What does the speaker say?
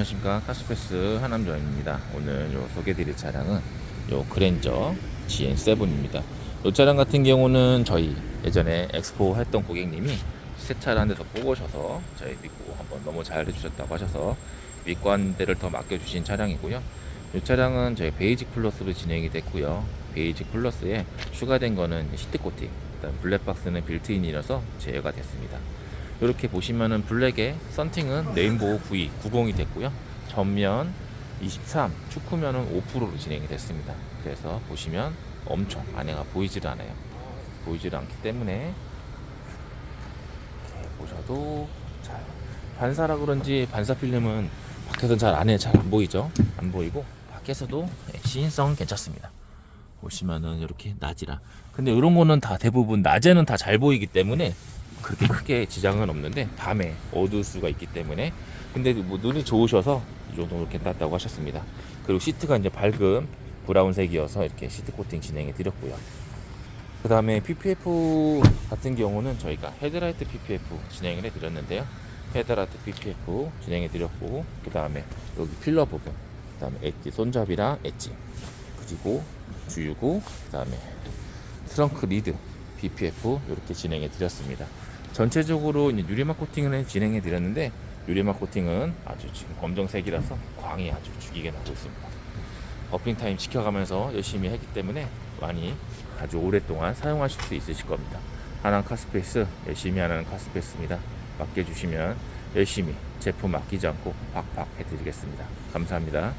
안녕하십니까. 카스페스 하남조입니다. 오늘 요 소개드릴 차량은 요 그랜저 GN7입니다. 이 차량 같은 경우는 저희 예전에 엑스포 했던 고객님이 새 차를 한 대 더 뽑으셔서 저희 믿고 한번 너무 잘 해주셨다고 하셔서 믿고 한 대를 더 맡겨주신 차량이고요. 이 차량은 저희 베이직 플러스로 진행이 됐고요. 베이직 플러스에 추가된 거는 시트 코팅 그다음 블랙박스는 빌트인이라서 제어가 됐습니다 이렇게 보시면은 블랙에 썬팅은 레인보우 V 90이 됐고요. 전면 23, 축구면은 5%로 진행이 됐습니다. 그래서 보시면 엄청 안에가 보이질 않아요. 보이질 않기 때문에 보셔도 잘 반사라 그런지 반사 필름은 밖에서 잘 안에 잘 안 보이죠? 안 보이고 밖에서도 네, 시인성은 괜찮습니다. 보시면은 이렇게 낮이라. 근데 이런 거는 다 대부분 낮에는 다 잘 보이기 때문에 그렇게 크게 지장은 없는데 밤에 어두울 수가 있기 때문에 근데 뭐 눈이 좋으셔서 이 정도 이렇게 땄다고 하셨습니다. 그리고 시트가 이제 밝은 브라운색이어서 이렇게 시트 코팅 진행해 드렸고요. 그 다음에 PPF 같은 경우는 저희가 헤드라이트 PPF 진행을 해 드렸는데요. 헤드라이트 PPF 진행해 드렸고 그 다음에 여기 필러 부분 그 다음에 엣지 손잡이랑 엣지 그리고 주유구 그 다음에 트렁크 리드 BPF 이렇게 진행해 드렸습니다. 전체적으로 이제 유리막 코팅을 진행해 드렸는데 유리막 코팅은 아주 지금 검정색이라서 광이 아주 죽이게 나고 있습니다. 버핑 타임 지켜가면서 열심히 했기 때문에 많이 아주 오랫동안 사용하실 수 있으실 겁니다. 하남 카스페이스 열심히 하는 카스페이스입니다. 맡겨주시면 열심히 제품 아끼지 않고 팍팍 해드리겠습니다. 감사합니다.